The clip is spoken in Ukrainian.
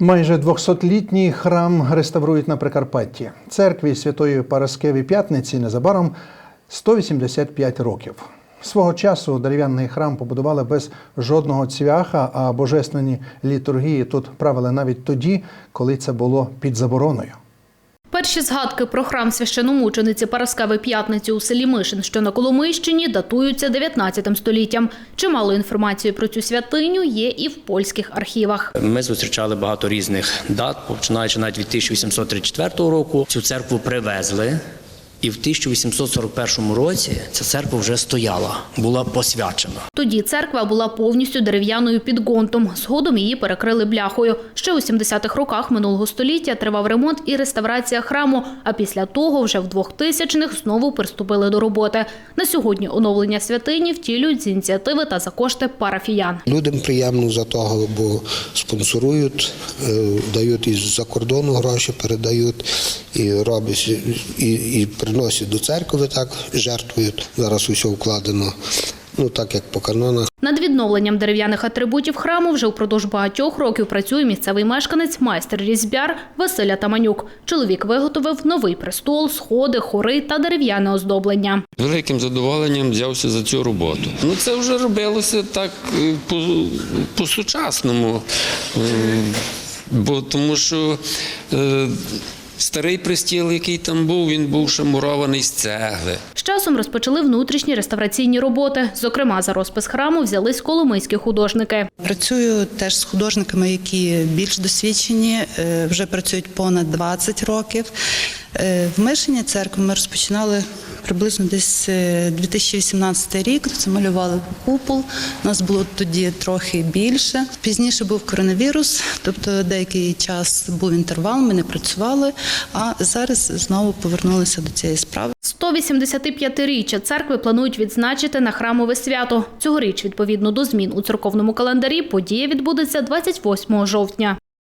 Майже 200-літній храм реставрують на Прикарпатті. Церкві Святої Параскеві П'ятниці незабаром 185 років. Свого часу дерев'яний храм побудували без жодного цвяха, а божественні літургії тут правили навіть тоді, коли це було під забороною. Перші згадки про храм священомучениці Параскеви П'ятниці у селі Мишин, що на Коломийщині, датуються 19 століттям. Чимало інформації про цю святиню є і в польських архівах. Ми зустрічали багато різних дат, починаючи навіть від 1834 року. Цю церкву привезли, і в 1841 році ця церква вже стояла, була посвячена. Тоді церква була повністю дерев'яною під ґонтом. Згодом її перекрили бляхою. Ще у 70-х роках минулого століття тривав ремонт і реставрація храму. А після того, вже в 2000-х знову приступили до роботи. На сьогодні оновлення святині втілюють з ініціативи та за кошти парафіян. Людям приємно за того, бо спонсорують, е, дають із-за кордону гроші, передають і роблять, і, і приносять до церкви, так жертвують. Зараз усе вкладено, ну так як по канонах. Над відновленням дерев'яних атрибутів храму вже впродовж багатьох років працює місцевий мешканець, майстер різьбяр Василя Таманюк. Чоловік виготовив новий престол, сходи, хори та дерев'яне оздоблення. Великим задоволенням взявся за цю роботу. Ну це вже робилося так е, по, по-сучасному, Е, бо тому що е, старий пристіл, який там був, він був ще мурований з цегли. З часом розпочали внутрішні реставраційні роботи. Зокрема, за розпис храму взялись коломийські художники. Працюю теж з художниками, які більш досвідчені, е, вже працюють понад 20 років. Е, В Мишині церкви ми розпочинали приблизно десь е, 2018 рік. Це малювали купол. Нас було тоді трохи більше. Пізніше був коронавірус, тобто деякий час був інтервал, ми не працювали. А зараз знову повернулися до цієї справи. 185-річчя церкви планують відзначити на храмове свято. Цьогоріч, відповідно до змін у церковному календарі, подія відбудеться 28 жовтня.